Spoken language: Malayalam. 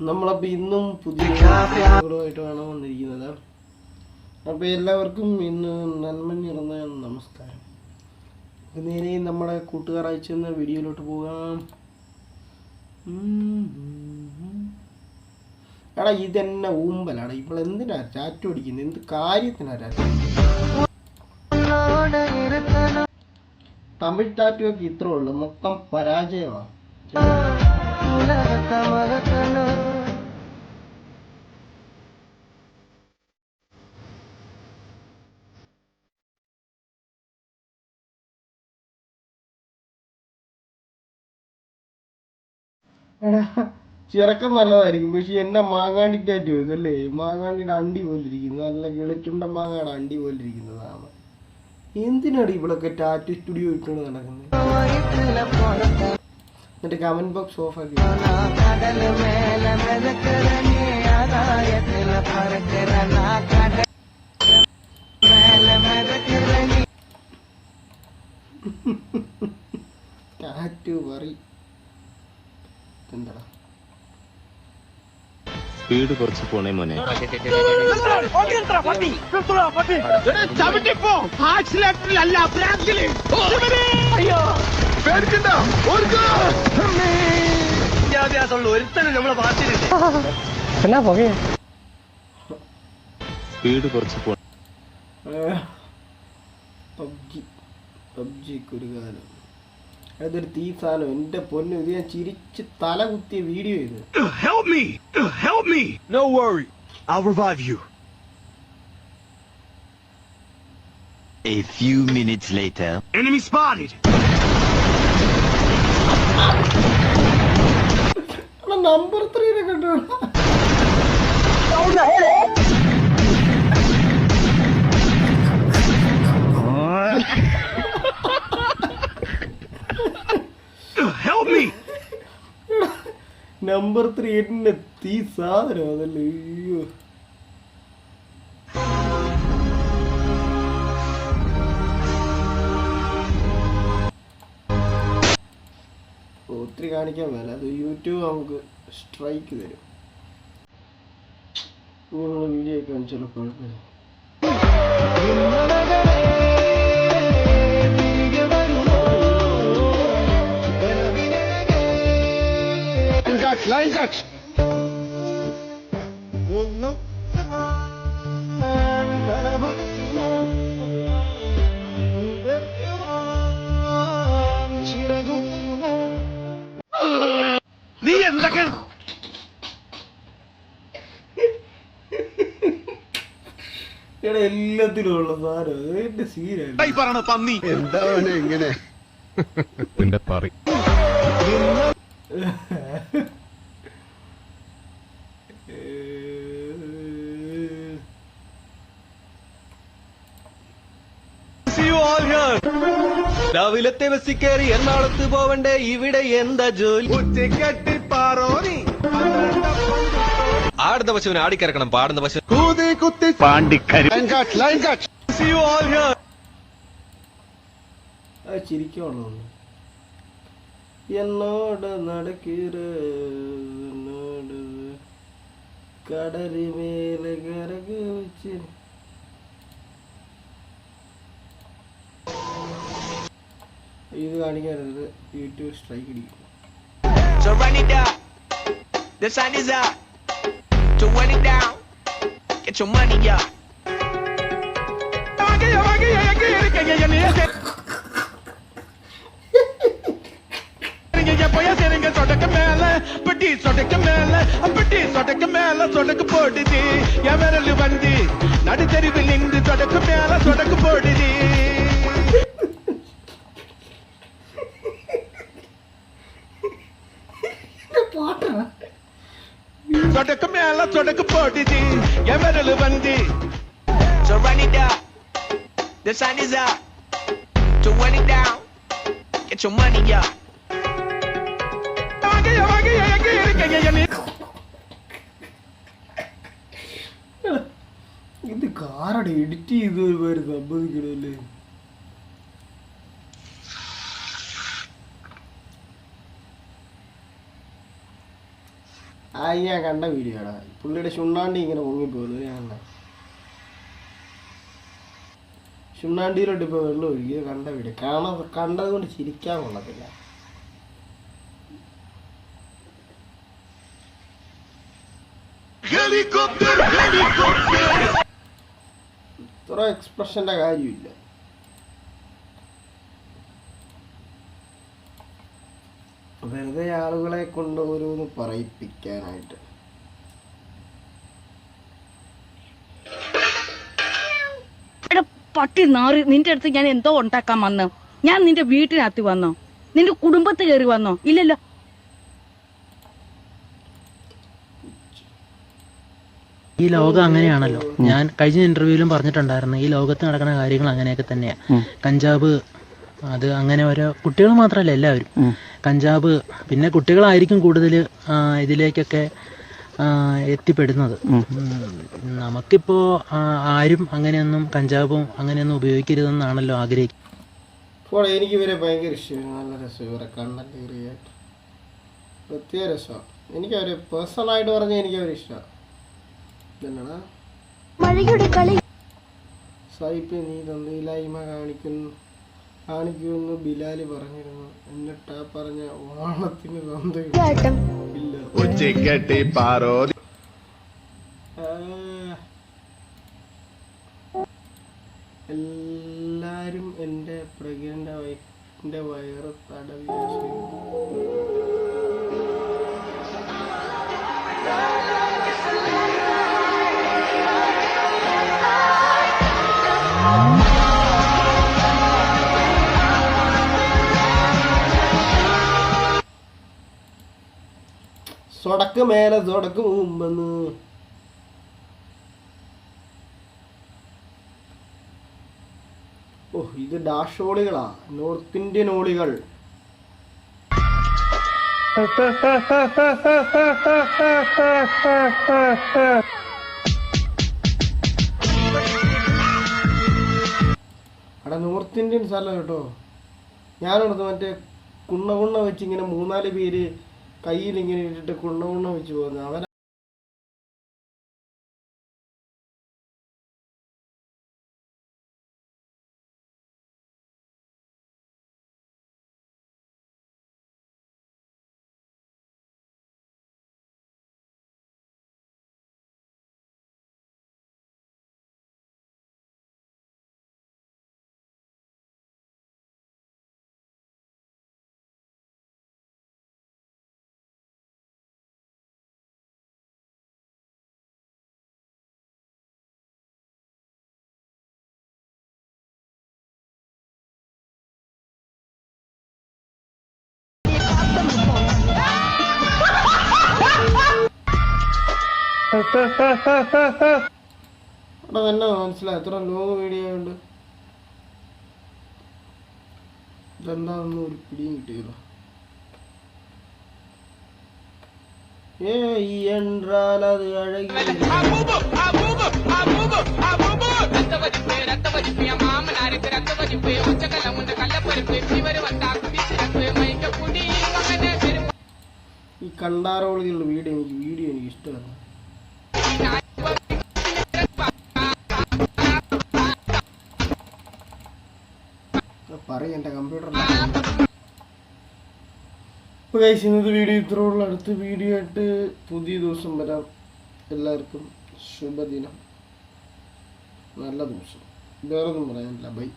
നമ്മളപ്പോൾ ഇന്നും പുതിയ ആയിട്ട് വേണം വന്നിരിക്കുന്നത്. അപ്പോൾ എല്ലാവർക്കും ഇന്ന് നന്മ നിറഞ്ഞ നമസ്കാരം. നേരെ നമ്മുടെ കൂട്ടുകാർ അയച്ചെന്ന വീഡിയോയിലോട്ട് പോകാം. എടാ ഇതെന്നെ ഊമ്പലാടാ. ഇപ്പോൾ എന്തിനാ ചാറ്റ് അടിക്കുന്നത് എന്ത് കാര്യത്തിനാ തമിഴ് ടാറ്റു ഒക്കെ ഇത്രേ ഉള്ളൂ. മൊത്തം പരാജയമാണ് ചിറക്കം നല്ലതായിരിക്കും. പക്ഷെ എന്നെ മാങ്ങാണ്ടി ടാറ്റു അല്ലേ? മാങ്ങാണ്ടിയുടെ അണ്ടി പോലിരിക്കുന്നു. നല്ല കിളിച്ചുണ്ട മാങ്ങയുടെ അണ്ടി പോലിരിക്കുന്നതാണ്. എന്തിനാണ് ഇവളൊക്കെ ടാറ്റു സ്റ്റുഡിയോ ഇട്ടുകൊണ്ട് നടക്കുന്നത് എന്നിട്ട് കമന്റ് ബോക്സ് ഓഫ് ആക്കി. ടാറ്റു പറി. സ്പീഡ് കുറച്ച് പോണേ മോനെ. സ്പീഡ് കുറച്ച് പോ പബ്ജി. പബ്ജിക്ക് ഒരു കാലം. അതൊരു തീ സാധനം എന്റെ പൊന്നു ഇത് ഞാൻ ചിരിച്ച് തല കുത്തിയ വീഡിയോ ഇത് Help me! Help me! No worry. I'll revive you. A few minutes later. Enemy spotted. Number ത്രീനെ കണ്ടു നമ്പർ ത്രീ എന്നെ തീ സാധനം അതല്ലേ. അയ്യോ. ഒത്തിരി കാണിക്കാൻ മേല. അത് യൂട്യൂബ് നമുക്ക് സ്ട്രൈക്ക് തരും. ഇങ്ങനെയുള്ള വീഡിയോ ഒക്കെ കാണിച്ചാലും കുഴപ്പമില്ല. നീ എന്തൊക്കെ? എടാ എല്ലാത്തിലും ഉള്ള സാധനം. എന്റെ സീനാണ് പന്നി. എന്താ പറി. See you all here. രാവിലത്തെ ബസ്സിൽ കയറി എറണാകുളത്ത് പോവണ്ടേ? ഇവിടെ എന്താ ജോലി? ഉച്ചക്കെട്ടി പാറോനി ആടുന്ന പശുവിനെ ആടിക്കറക്കണം പാടുന്ന പശു കൂതി കുത്തി പാണ്ടിക്കരി. See you all here. അത് ചിരിക്കുള്ളൂ എന്നോട് നടക്കിற എന്നോട് കടൽ മേലെ இது அணியாக இருக்குது யூடியூப் ஸ்ட்ரைக் அடிக்கும் So run it down. The sun is up. So run it down. Get your money up. போடுது எவரல் வந்து நடுத்தருவில் நின்று தொடக்கு மேல தொடக்கு போடுது തുടക്ക് മേള തുടക്ക് പൊടി എവരൾ വന്തി So run it down. The sun is up. To run it down. Get your money up. ഇത് കാറാണ് എഡിറ്റ് ചെയ്ത് ഒരു പേര് സമ്മതിക്കണമല്ലേ ആ ഞാൻ കണ്ട വീഡിയോടാ. പുള്ളിയുടെ ചുണ്ണാണ്ടി ഇങ്ങനെ പൊങ്ങിപ്പോകുന്നത് ഞാൻ കണ്ട. ചുണ്ണാണ്ടിയിലോട്ട് ഇപ്പോൾ വെള്ളം ഒഴുകിയത് കണ്ട വീഡിയോ. കാണ കണ്ടത് കൊണ്ട് ചിരിക്കാൻ കൊള്ളത്തില്ല. ഇത്ര എക്സ്പ്രഷന്റെ കാര്യമില്ല. വെറുതെ ആളുകളെ കൊണ്ട് ഓരോന്ന് പറയിപ്പിക്കാനായിട്ട്. പട്ടി നാറി നിന്റെ അടുത്ത് ഞാൻ എന്തോ ഉണ്ടാക്കാൻ വന്നു. ഞാൻ നിന്റെ വീട്ടിനകത്ത് വന്നോ? നിന്റെ കുടുംബത്തിൽ കയറി വന്നോ? ഇല്ലല്ലോ. ഈ ലോകം അങ്ങനെയാണല്ലോ. ഞാൻ കഴിഞ്ഞ ഇന്റർവ്യൂവിലും പറഞ്ഞിട്ടുണ്ടായിരുന്നു ഈ ലോകത്ത് നടക്കുന്ന കാര്യങ്ങൾ അങ്ങനെയൊക്കെ തന്നെയാ. കഞ്ചാവ് അത് അങ്ങനെ ഓരോ കുട്ടികൾ മാത്രമല്ല എല്ലാവരും. കഞ്ചാബ് പിന്നെ കുട്ടികളായിരിക്കും കൂടുതൽ ഇതിലേക്കൊക്കെ എത്തിപ്പെടുന്നത്. നമുക്കിപ്പോൾ ആരും അങ്ങനെയൊന്നും കഞ്ചാവും അങ്ങനെയൊന്നും ഉപയോഗിക്കരുതെന്നാണല്ലോ ആഗ്രഹിക്കുന്നത് ഇപ്പോൾ എനിക്ക് ഇവരെ ഭയങ്കര ഇഷ്ടമാണ് നല്ല രസം ഇവരെ കണ്ടന്റ് ക്രിയേറ്റ് പ്രത്യേക രസമാണ്. എനിക്ക് അവരെ പേഴ്സണലായിട്ട് പറഞ്ഞാൽ എനിക്ക് അവരെ ഇഷ്ടമാണ്. ഇതന്നെടാ. സൈപ്പ് നീ തന്നില്ലായ്മ കാണിക്കുന്നു. കാണിക്കുമെന്ന് ബിലാൽ പറഞ്ഞിരുന്നു. എന്നിട്ട് ആ പറഞ്ഞ ഓണത്തിന് തന്തയില്ല എല്ലാരും എന്റെ പ്രഗ്നന്റ് വൈഫിന്റെ വയറ് തടവി സൊടക്ക് മേലെ സൊടക്ക് മുമ്പെന്ന്. ഓ ഇത് ഡാഷ് ഓളികളാ നോർത്ത് ഇന്ത്യൻ ഓളികൾ അവിടെ നോർത്ത് ഇന്ത്യൻസ് അല്ല കേട്ടോ. ഞാനവിടുന്ന് മറ്റേ കുണ്ണ കുണ്ണ വെച്ച് ഇങ്ങനെ മൂന്നാൽ പേര് കയ്യിൽ ഇങ്ങനെ ഇട്ടിട്ട് കുണ്ണ കുണ്ണ വെച്ച് പോകുന്നത്. അവൻ അവിടെ തന്നെ മനസ്സിലായി. എത്ര ലോങ് വീഡിയോ ഉണ്ട് ഇതെന്താണെന്ന് ഒരു പിടിയും കിട്ടിയില്ല ഏ അഴകി. ഈ കണ്ടാറോളിയുള്ള വീഡിയോ എനിക്ക് വീഡിയോ എനിക്ക് ഇഷ്ടമല്ല പറയും എന്റെ കമ്പ്യൂട്ടറിൽ ഇന്നത്തെ വീഡിയോ ഇത്രയുള്ള അടുത്ത വീഡിയോ ആയിട്ട് പുതിയ ദിവസം വരാം. എല്ലാവർക്കും ശുഭദിനം. നല്ല ദിവസം. വേറൊന്നും പറയാനില്ല. ബൈ